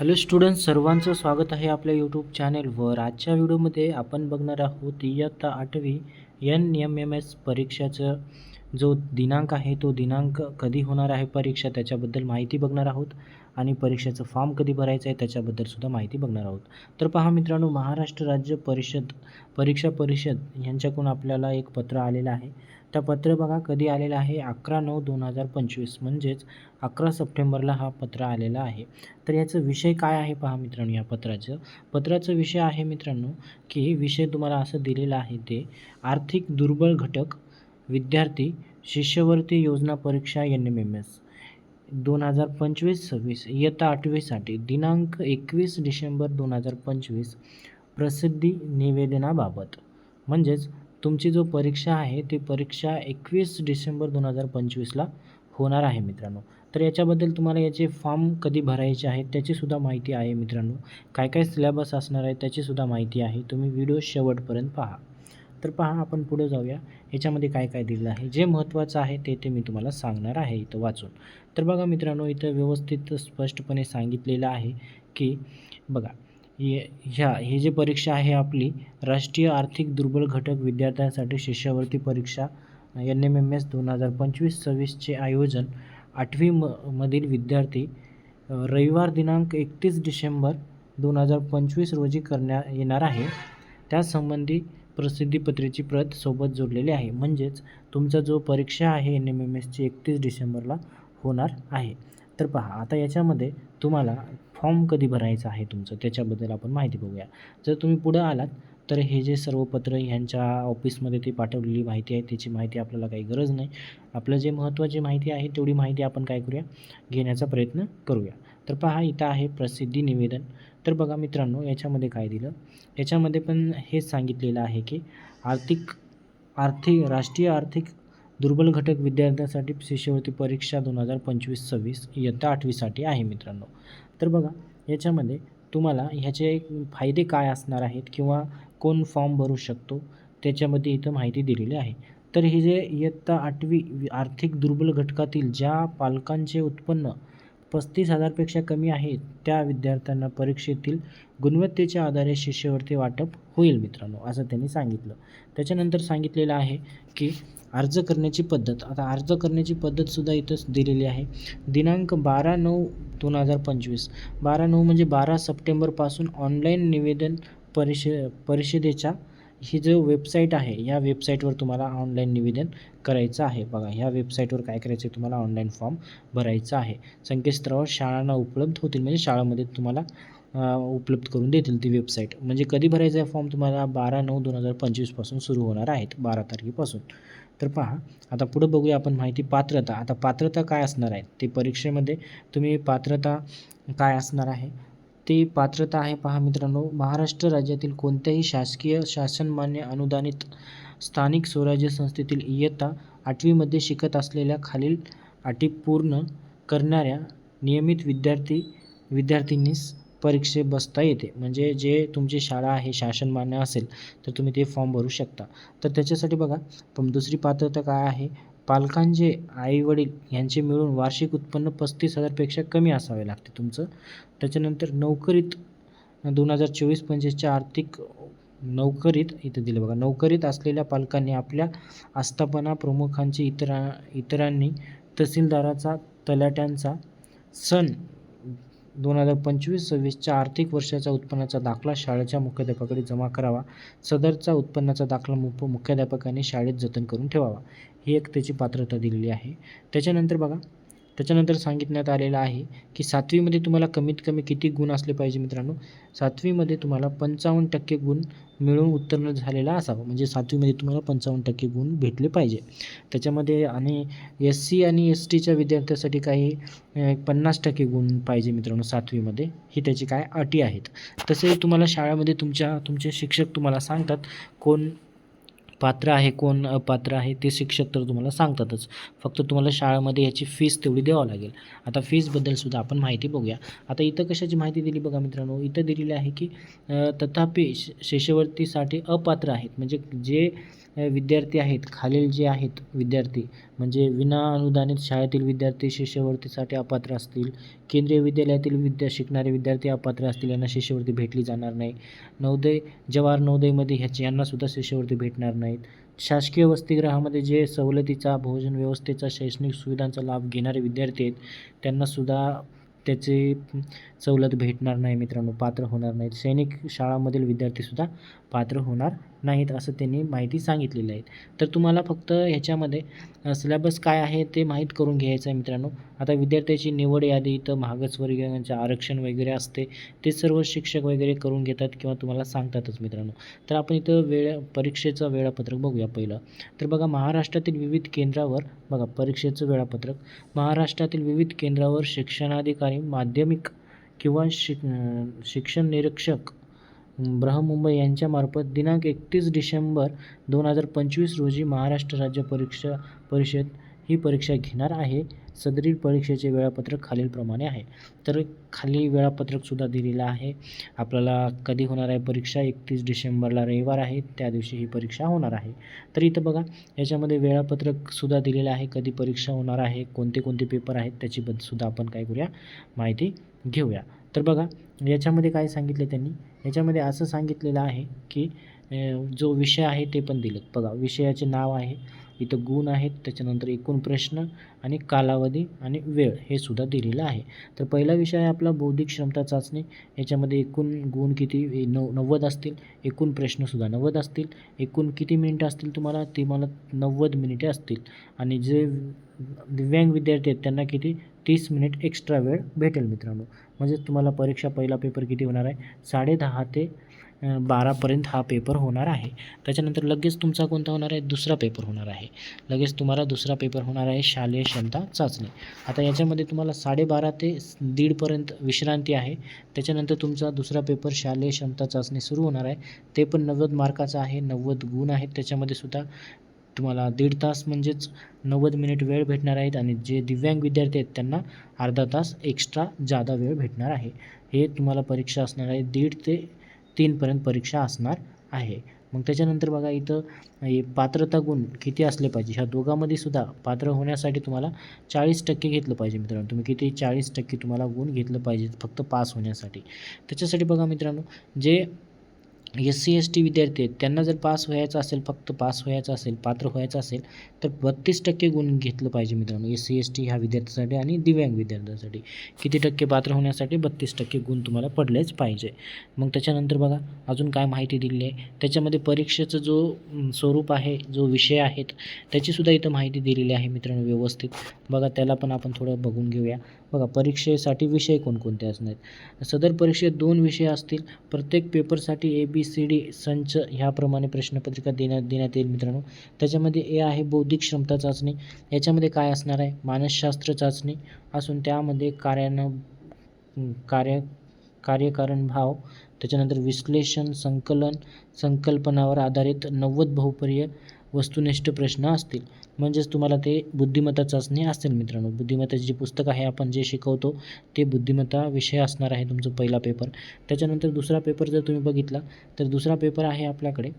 Hello student सर्वांचं स्वागत आहे आपल्या यूट्यूब चॅनेलवर. आजच्या व्हिडिओमध्ये आपण बघणार आहोत इयत्ता आठवी एन एम एम एस परीक्षाचं जो दिनांक आहे तो दिनांक कधी होणार आहे परीक्षा त्याच्याबद्दल माहिती बघणार आहोत आणि परीक्षेचं फॉर्म कधी भरायचं आहे त्याच्याबद्दलसुद्धा माहिती बघणार आहोत. तर पहा मित्रांनो महाराष्ट्र राज्य परिषद परीक्षा परिषद यांच्याकडून आपल्याला एक पत्र आलेलं आहे. त्या पत्र बघा कधी आलेलं आहे? अकरा नऊ दोन हजार पंचवीस. म्हणजेच अकरा सप्टेंबरला हा पत्र आलेला आहे. तर याचं विषय काय आहे पहा मित्रांनो या पत्राचं? पत्राचा विषय आहे मित्रांनो की विषय तुम्हाला असं दिलेला आहे ते आर्थिक दुर्बल घटक विद्यार्थी शिष्यवृत्ती योजना परीक्षा एन एम एम एस. दोन हजार पंचवीस सव्वीस इयत्ता आठवीसाठी दिनांक एकवीस डिसेंबर दोन हजार पंचवीस प्रसिद्धी निवेदनाबाबत. म्हणजेच तुमची जो परीक्षा आहे ती परीक्षा एकवीस डिसेंबर दोन हजार पंचवीसला होणार आहे मित्रांनो. तर याच्याबद्दल तुम्हाला याचे फॉर्म कधी भरायचे आहेत त्याचीसुद्धा माहिती आहे मित्रांनो. काय काय सिलेबस असणार आहे त्याचीसुद्धा माहिती आहे. तुम्ही व्हिडिओ शेवटपर्यंत पहा. तर पहा आपण पुढे जाऊया. याच्यामध्ये काय काय दिलेलं आहे जे महत्त्वाचं आहे ते ते मी तुम्हाला सांगणार आहे इथं वाचून. तर बघा मित्रांनो इथं व्यवस्थित स्पष्टपणे सांगितलेलं आहे की बघा ये ह्या ही जी परीक्षा आहे आपली राष्ट्रीय आर्थिक दुर्बल घटक विद्यार्थ्यांसाठी शिष्यवृत्ती परीक्षा एन एम एम एस दोन हजार पंचवीस सव्वीसचे आयोजन आठवी म मधील विद्यार्थी रविवार दिनांक एकतीस डिसेंबर दोन हजार पंचवीस रोजी करण्यात येणार आहे. त्यासंबंधी प्रसिद्धीपत्रेची प्रत सोबत जोडलेली आहे. म्हणजेच तुमचा जो परीक्षा आहे एन एम एम एसची एकतीस डिसेंबरला होणार आहे. तर पहा आता याच्यामध्ये तुम्हाला फॉर्म कधी भरायचा आहे तुमचं? त्याच्याबद्दल आपण माहिती बघूया. जर तुम्ही पुढं आलात तर हे जे सर्व पत्र ह्यांच्या ऑफिसमध्ये ती पाठवलेली माहिती आहे त्याची माहिती आपल्याला काही गरज नाही. आपलं जे महत्त्वाची माहिती आहे तेवढी माहिती आपण काय करूया? घेण्याचा प्रयत्न करूया. तर पहा इथं आहे प्रसिद्धी निवेदन. तर बघा मित्रांनो याच्यामध्ये काय दिलं? याच्यामध्ये पण हेच सांगितलेलं आहे की आर्थिक आर्थिक राष्ट्रीय आर्थिक दुर्बल घटक विद्यार्थ्यांसाठी शिष्यवृत्ती परीक्षा दोन हजार पंचवीस सव्वीस इयत्ता आठवीसाठी आहे मित्रांनो. तर बघा याच्यामध्ये तुम्हाला ह्याचे फायदे काय असणार आहेत किंवा कोण फॉर्म भरू शकतो त्याच्यामध्ये इथं माहिती दिलेली आहे. तर हे जे इयत्ता आठवी आर्थिक दुर्बल घटकातील ज्या पालकांचे उत्पन्न पस्तीस हजारपेक्षा कमी आहे त्या विद्यार्थ्यांना परीक्षेतील गुणवत्तेच्या आधारे शिष्यवृत्ती वाटप होईल मित्रांनो असं त्यांनी सांगितलं. त्याच्यानंतर सांगितलेलं आहे की अर्ज करण्याची पद्धत. आता अर्ज करण्याची पद्धतसुद्धा इथंच दिलेली आहे. दिनांक बारा नऊ दोन हजार पंचवीस. बारा नऊ म्हणजे बारा सप्टेंबरपासून ऑनलाईन निवेदन परिष परिषदेच्या ही जो वेबसाईट आहे या वेबसाईटवर तुम्हाला ऑनलाईन निवेदन करायचं आहे. बघा ह्या वेबसाईटवर काय करायचं आहे तुम्हाला ऑनलाईन फॉर्म भरायचा आहे. संकेतस्थळावर शाळांना उपलब्ध होतील म्हणजे शाळामध्ये तुम्हाला उपलब्ध करून देतील ती वेबसाईट. म्हणजे कधी भरायचा आहे फॉर्म? तुम्हाला बारा नऊ दोन हजार पंचवीसपासून सुरू होणार आहेत बारा तारखेपासून. तर पहा आता पुढं बघूया आपण माहिती पात्रता. आता पात्रता काय असणार आहे? ते परीक्षेमध्ये तुम्ही पात्रता काय असणार आहे? ती पात्रता आहे पहा मित्रांनो महाराष्ट्र राज्यातील कोणत्याही शासकीय शासनमान्य अनुदानित स्थानिक स्वराज्य संस्थेतील इयत्ता आठवीमध्ये शिकत असलेल्या खालील अटी पूर्ण करणाऱ्या नियमित विद्यार्थी विद्यार्थिनीस परीक्षे बसता येते. म्हणजे जे तुमची शाळा आहे शासनमान्य असेल तर तुम्ही ते फॉर्म भरू शकता. तर त्याच्यासाठी बघा पण दुसरी पात्रता काय आहे? पालकांचे आईवडील यांचे मिळून वार्षिक उत्पन्न पस्तीस हजारपेक्षा कमी असावे लागते तुमचं. त्याच्यानंतर नोकरीत दोन हजार चोवीस पंचवीसच्या आर्थिक नोकरीत इथं दिलं बघा नोकरीत असलेल्या पालकांनी आपल्या आस्थापना प्रमुखांची इतरा इतरांनी तहसीलदाराचा तलाट्यांचा सण दोन हजार पंचवीस सव्वीसच्या आर्थिक वर्षाचा उत्पन्नाचा दाखला शाळेच्या मुख्याध्यापकाकडे जमा करावा. सदरचा उत्पन्नाचा दाखला मुप मुख्याध्यापकाने शाळेत जतन करून ठेवावा. ही एक त्याची पात्रता दिलेली आहे. त्याच्यानंतर बघा. त्याच्यानंतर सांगितण्यात आलेलं आहे की सातवीमध्ये तुम्हाला कमीत कमी किती गुण असले पाहिजे मित्रांनो? सातवीमध्ये तुम्हाला पंचावन्न टक्के गुण मिळून उत्तीर्ण झालेला असावा. म्हणजे सातवीमध्ये तुम्हाला पंचावन्न टक्के गुण भेटले पाहिजे. त्याच्यामध्ये आणि एस सी आणि एस टीच्या विद्यार्थ्यासाठी काही पन्नास टक्के गुण पाहिजे मित्रांनो सातवीमध्ये. ही त्याची काय अटी आहेत? तसे तुम्हाला शाळेमध्ये तुमच्या तुमचे शिक्षक तुम्हाला सांगतात कोण पात्र आहे कोण अपात्र आहे ते शिक्षक तर तुम्हाला सांगतातच. फक्त तुम्हाला शाळेमध्ये याची फीस तेवढी द्यावं लागेल. आता फीसबद्दलसुद्धा आपण माहिती बघूया. आता इथं कशाची माहिती दिली बघा मित्रांनो? इथं दिलेली आहे की तथापि शिष्यवृत्तीसाठी अपात्र आहेत. म्हणजे जे विद्यार्थी आहेत खालील जे आहेत विद्यार्थी म्हणजे विना अनुदानित शाळेतील विद्यार्थी शिष्यवृत्तीसाठी अपात्र असतील केंद्रीय विद्यालयातील विद्या शिकणारे विद्यार्थी अपात्र असतील यांना शिष्यवृत्ती भेटली जाणार नाही. नवोदय जवाहर नवोदयमध्ये ह्याची यांनासुद्धा शिष्यवृत्ती भेटणार नाहीत. शासकीय वसतिगृहामध्ये जे सवलतीचा भोजन व्यवस्थेचा शैक्षणिक सुविधांचा लाभ घेणारे विद्यार्थी आहेत त्यांनासुद्धा त्याचे सवलत भेटणार नाही मित्रांनो पात्र होणार नाहीत. सैनिक शाळांमधील विद्यार्थीसुद्धा पात्र होणार नाहीत असं त्यांनी माहिती सांगितलेली आहे. तर तुम्हाला फक्त ह्याच्यामध्ये सिलेबस काय आहे ते माहीत करून घ्यायचं आहे मित्रांनो. आता विद्यार्थ्याची निवड यादी इथं मागासवर्गीयांचे आरक्षण वगैरे असते ते सर्व शिक्षक वगैरे करून घेतात किंवा तुम्हाला सांगतातच मित्रांनो. तर आपण इथं वेळ परीक्षेचं वेळापत्रक बघूया पहिलं. तर बघा महाराष्ट्रातील विविध केंद्रावर बघा परीक्षेचं वेळापत्रक. महाराष्ट्रातील विविध केंद्रावर शिक्षणाधिकारी माध्यमिक किंवा शिक शिक्षण निरीक्षक बृहमुंबई यांच्यामार्फत दिनांक एकतीस डिसेंबर दोन हजार पंचवीस रोजी महाराष्ट्र राज्य परीक्षा परिषद ही परीक्षा घेणार आहे. सदरील परीक्षेचे वेळापत्रक खालीलप्रमाणे आहे. तर खाली वेळापत्रकसुद्धा दिलेलं आहे. आपल्याला कधी होणार आहे परीक्षा? एकतीस डिसेंबरला रविवार आहे. त्या दिवशी ही परीक्षा होणार आहे. तर इथं बघा याच्यामध्ये वेळापत्रकसुद्धा दिलेलं आहे. कधी परीक्षा होणार आहे? कोणते कोणते पेपर आहेत? त्याची सुद्धा आपण काय करूया? माहिती घेऊया. तर बघा याच्यामध्ये काय सांगितलं त्यांनी? याच्यामध्ये असं सांगितलेलं आहे की जो विषय आहे ते पण दिलेत. बघा विषयाचे नाव आहे. इथं गुण आहेत त्याच्यानंतर एकूण प्रश्न आणि कालावधी आणि वेळ हे सुद्धा दिलेलं आहे. तर पहिला विषय आहे आपला बौद्धिक क्षमता चाचणी. याच्यामध्ये एकूण गुण किती नऊ नव नव्वद असतील. एकूण प्रश्नसुद्धा नव्वद असतील. एकूण किती मिनिटं असतील तुम्हाला? ती मला नव्वद मिनिटे असतील. आणि जे दिव्यांग विद्यार्थी आहेत त्यांना किती? तीस मिनिट एक्स्ट्रा वेळ भेटेल मित्रांनो. म्हणजे तुम्हाला परीक्षा पहिला पेपर किती होणार आहे? साडेदहा ते बारापर्यंत हा पेपर होणार आहे. त्याच्यानंतर लगेच तुमचा कोणता होणार आहे? दुसरा पेपर होणार आहे. लगेच तुम्हाला दुसरा पेपर होणार आहे शालेय क्षमता चाचणी. आता याच्यामध्ये तुम्हाला साडेबारा ते दीडपर्यंत विश्रांती आहे. त्याच्यानंतर तुमचा दुसरा पेपर शालेय क्षमता चाचणी सुरू होणार आहे. ते पण नव्वद मार्काचा आहे नव्वद गुण आहेत. त्याच्यामध्ये सुद्धा तुम्हाला दीड तास म्हणजेच नव्वद मिनिट वेळ भेटणार आहेत आणि जे दिव्यांग विद्यार्थी आहेत त्यांना अर्धा तास एक्स्ट्रा जादा वेळ भेटणार आहे. हे तुम्हाला परीक्षा असणार आहे दीड ते तीनपर्यंत परीक्षा असणार आहे. मग त्याच्यानंतर बघा इथं पात्रता गुण किती असले पाहिजे? ह्या दोघांमध्ये सुद्धा पात्र होण्यासाठी तुम्हाला चाळीस टक्के घेतलं पाहिजे मित्रांनो. तुम्ही किती चाळीस टक्के तुम्हाला गुण घेतलं पाहिजे फक्त पास होण्यासाठी. त्याच्यासाठी बघा मित्रांनो जे एस सी एस टी विद्यार्थी आहेत. त्यांना जर पास व्हायचं असेल फक्त पास व्हायचं असेल पात्र व्हायचं असेल तर बत्तीस टक्के गुण घेतलं पाहिजे मित्रांनो. एस सी एस टी ह्या विद्यार्थ्यासाठी आणि दिव्यांग विद्यार्थ्यांसाठी. किती टक्के पात्र होण्यासाठी बत्तीस टक्के गुण तुम्हाला पडलेच पाहिजे. मग त्याच्यानंतर बघा अजून काय माहिती दिलेली आहे? त्याच्यामध्ये परीक्षेचं जो स्वरूप आहे जो विषय आहेत त्याचीसुद्धा इथं माहिती दिलेली आहे मित्रांनो व्यवस्थित. बघा त्याला पण आपण थोडं बघून घेऊया. बघा परीक्षेसाठी विषय कोणकोणते असणार आहेत? सदर परीक्षेत दोन विषय असतील. प्रत्येक पेपरसाठी ए बी सी डी संच ह्याप्रमाणे प्रश्नपत्रिका देण्यात देण्यात येईल मित्रांनो. त्याच्यामध्ये ए आहे बौद्धिक क्षमता चाचणी. याच्यामध्ये काय असणार आहे? मानसशास्त्र चाचणी असून त्यामध्ये कार्यानं कार्य कार्यकारण भाव त्याच्यानंतर विश्लेषण संकलन संकल्पनावर आधारित नव्वद बहुपर्य वस्तुनिष्ठ प्रश्न असतील. म्हणजेच तुम्हाला ते बुद्धिमत्ता चाचणी असेल मित्रांनो. बुद्धिमत्ताचे जे पुस्तक आहे आपण जे शिकवतो ते बुद्धिमत्ता विषय असणार आहे तुमचा पहिला पेपर. त्याच्यानंतर दुसरा पेपर जर तुम्ही बघितला तर दुसरा पेपर आहे आपल्याकडे.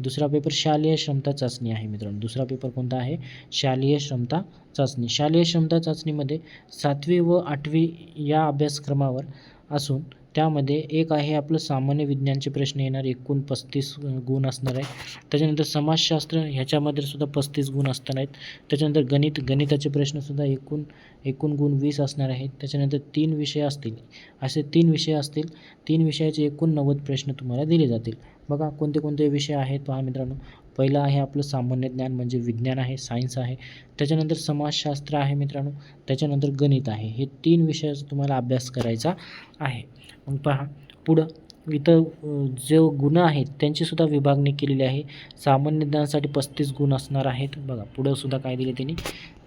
दुसरा पेपर शालेय क्षमता चाचणी आहे मित्रांनो. दुसरा पेपर कोणता आहे? शालेय क्षमता चाचणी. शालेय क्षमता चाचणीमध्ये सातवी व आठवी या अभ्यासक्रमावर असून त्यामध्ये एक आहे आपलं सामान्य विज्ञानचे प्रश्न येणार एकूण पस्तीस गुण असणार आहे. त्याच्यानंतर समाजशास्त्र ह्याच्यामध्ये सुद्धा पस्तीस गुण असणार आहेत. त्याच्यानंतर गणित गणिताचे प्रश्नसुद्धा एकूण एकूण गुण वीस असणार आहेत. त्याच्यानंतर तीन विषय असतील. असे तीन विषय असतील तीन विषयाचे एकूण नव्वद प्रश्न तुम्हाला दिले जातील. बघा कोणते कोणते विषय आहेत पहा मित्रांनो. पहिलं आहे आपलं सामान्य ज्ञान म्हणजे विज्ञान आहे सायन्स आहे. त्याच्यानंतर समाजशास्त्र आहे मित्रांनो. त्याच्यानंतर गणित आहे. हे तीन विषयाचा तुम्हाला अभ्यास करायचा आहे. मग पहा पुढं. इथं जे जो गुण आहेत त्यांचीसुद्धा विभागणी केलेली आहे. सामान्य ज्ञानासाठी पस्तीस गुण असणार आहेत. बघा पुढंसुद्धा काय दिले त्यांनी.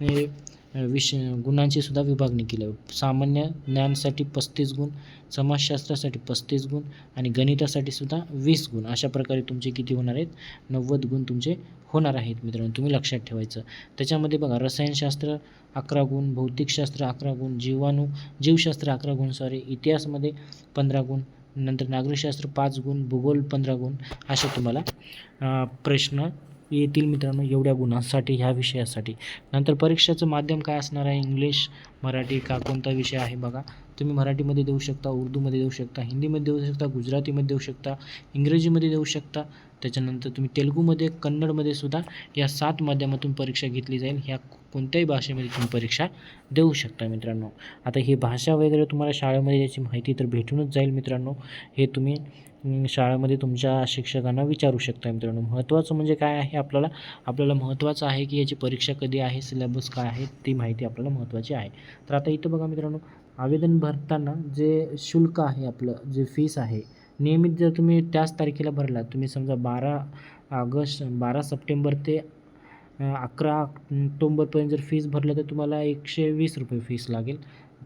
म्हणजे विष गुणांची सुद्धा विभागणी केली. आहे सामान्य ज्ञानसाठी पस्तीस गुण समाजशास्त्रासाठी पस्तीस गुण आणि गणितासाठी सुद्धा वीस गुण. अशा प्रकारे तुमचे किती होणार आहेत? नव्वद गुण तुमचे होणार आहेत मित्रांनो. तुम्ही लक्षात ठेवायचं. त्याच्यामध्ये बघा रसायनशास्त्र अकरा गुण भौतिकशास्त्र अकरा गुण जीवाणू जीवशास्त्र अकरा गुण सॉरी इतिहासमध्ये पंधरा गुण नंतर नागरिकशास्त्र पाच गुण भूगोल पंधरा गुण असे तुम्हाला प्रश्न येतील मित्रांनो एवढ्या गुणांसाठी ह्या विषयासाठी. नंतर परीक्षेचं माध्यम काय असणार आहे? इंग्लिश मराठी का कोणता विषय आहे बघा. तुम्ही मराठीमध्ये देऊ शकता उर्दूमध्ये देऊ शकता हिंदीमध्ये देऊ शकता गुजरातीमध्ये देऊ शकता इंग्रजीमध्ये देऊ शकता. त्याच्यानंतर तुम्ही तेलुगूमध्ये कन्नडमध्ये सुद्धा या सात माध्यमातून परीक्षा घेतली जाईल. ह्या कोणत्याही भाषेमध्ये तुम्ही परीक्षा देऊ शकता मित्रांनो. आता ही भाषा वगैरे तुम्हाला शाळेमध्ये याची माहिती तर भेटूनच जाईल मित्रांनो. हे तुम्ही शाळेमध्ये तुमच्या शिक्षकांना विचारू शकता मित्रांनो. महत्त्वाचं म्हणजे काय आहे आपल्याला? आपल्याला महत्त्वाचं आहे की याची परीक्षा कधी आहे? सिलेबस काय आहे? ती माहिती आपल्याला महत्त्वाची आहे. तर आता इथं बघा मित्रांनो आवेदन भरताना जे शुल्क आहे आपलं जे फीस आहे नियमित जर तुम्ही त्याच तारखेला भरला तुम्ही समजा बारा ऑगस्ट बारा सप्टेंबर ते अकरा ऑक्टोंबरपर्यंत जर फीस भरलं तर तुम्हाला एकशे वीस रुपये फीस लागेल.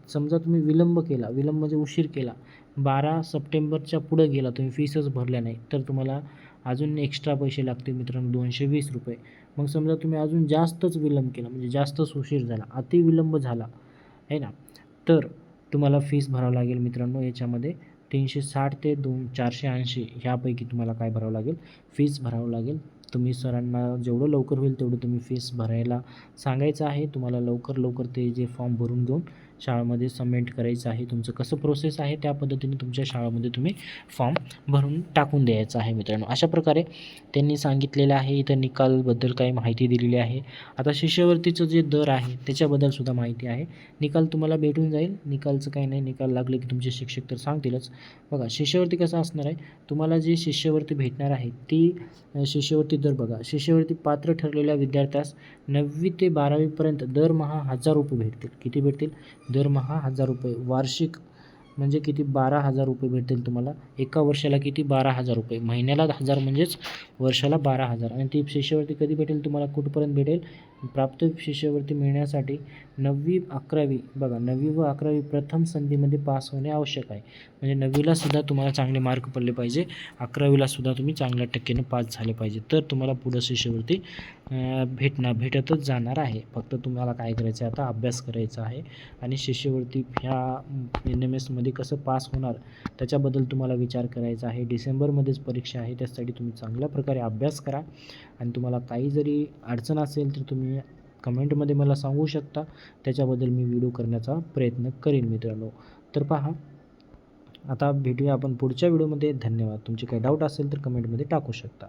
समजा तुम्ही विलंब केला विलंब म्हणजे उशीर केला बारा सप्टेंबरच्या पुढे गेला तुम्ही फीसच भरल्या नाही तर तुम्हाला अजून एक्स्ट्रा पैसे लागतील मित्रांनो दोनशे वीस रुपये. मग समजा तुम्ही अजून जास्तच विलंब केला म्हणजे जास्तच उशीर झाला अति विलंब झाला आहे ना? तर तुम्हाला फीस भरावं लागेल मित्रांनो याच्यामध्ये. तीनशे साठ ते दोन चारशे ऐंशी ह्यापैकी तुम्हाला काय भरावं लागेल? फीस भरावं लागेल. तुम्ही सरांना जेवढं लवकर होईल तेवढं तुम्ही फीस भरायला सांगायचं आहे. तुम्हाला लवकर लवकर ते जे फॉर्म भरून घेऊन शाळेमध्ये सबमिट करायचं आहे तुमचं कसं प्रोसेस आहे त्या पद्धतीने तुमच्या शाळेमध्ये तुम्ही फॉर्म भरून टाकून द्यायचं आहे मित्रांनो. अशा प्रकारे त्यांनी सांगितलेलं आहे इथं निकालबद्दल काही माहिती दिलेली आहे. आता शिष्यवृत्तीचं जे दर आहे त्याच्याबद्दल सुद्धा माहिती आहे. निकाल तुम्हाला भेटून जाईल. निकालचं काही नाही निकाल लागले की तुमचे शिक्षक तर सांगतीलच. बघा शिष्यवृत्ती कसं असणार आहे? तुम्हाला जी शिष्यवृत्ती भेटणार आहे ती शिष्यवृत्ती दर बघा. शिष्यवृत्ती पात्र ठरलेल्या विद्यार्थ्यास नववी ते बारावीपर्यंत दरमहा हजार रुपये भेटतील. किती भेटतील? दरमहा हजार रुपये. वार्षिक म्हणजे किती? बारा हजार रुपये भेटतील तुम्हाला. एका वर्षाला किती? बारा हजार रुपये. महिन्याला हजार म्हणजेच वर्षाला बारा हजार. आणि ती शिष्यवृत्ती कधी भेटेल तुम्हाला? कुठपर्यंत भेटेल? प्राप्त शिष्यवृत्ती मिळण्यासाठी नववी अकरावी बघा नववी व अकरावी प्रथम संधीमध्ये पास होणे आवश्यक आहे. म्हणजे नववीलासुद्धा तुम्हाला चांगले मार्क पडले पाहिजे. अकरावीला सुद्धा तुम्ही चांगल्या टक्केनं पास झाले पाहिजे. तर तुम्हाला पुढं शिष्यवृत्ती भेटणार भेटतच जाणार आहे. फक्त तुम्हाला काय करायचं आहे आता? अभ्यास करायचा आहे. आणि शिष्यवृत्ती ह्या एन एम एसमध्ये कसं पास होणार? त्याच्याबद्दल तुम्हाला विचार करायचा आहे. डिसेंबरमध्येच परीक्षा आहे. त्यासाठी तुम्ही चांगल्या प्रकारे अभ्यास करा. आणि तुम्हाला काही जरी अडचण असेल तर तुम्ही कमेंटमध्ये मला सांगू शकता. त्याच्याबद्दल मी व्हिडिओ करण्याचा प्रयत्न करीन मित्रांनो. तर पहा आता भेटूया आपण पुढच्या व्हिडिओमध्ये. धन्यवाद. तुमचे काही डाऊट असेल तर कमेंटमध्ये टाकू शकता.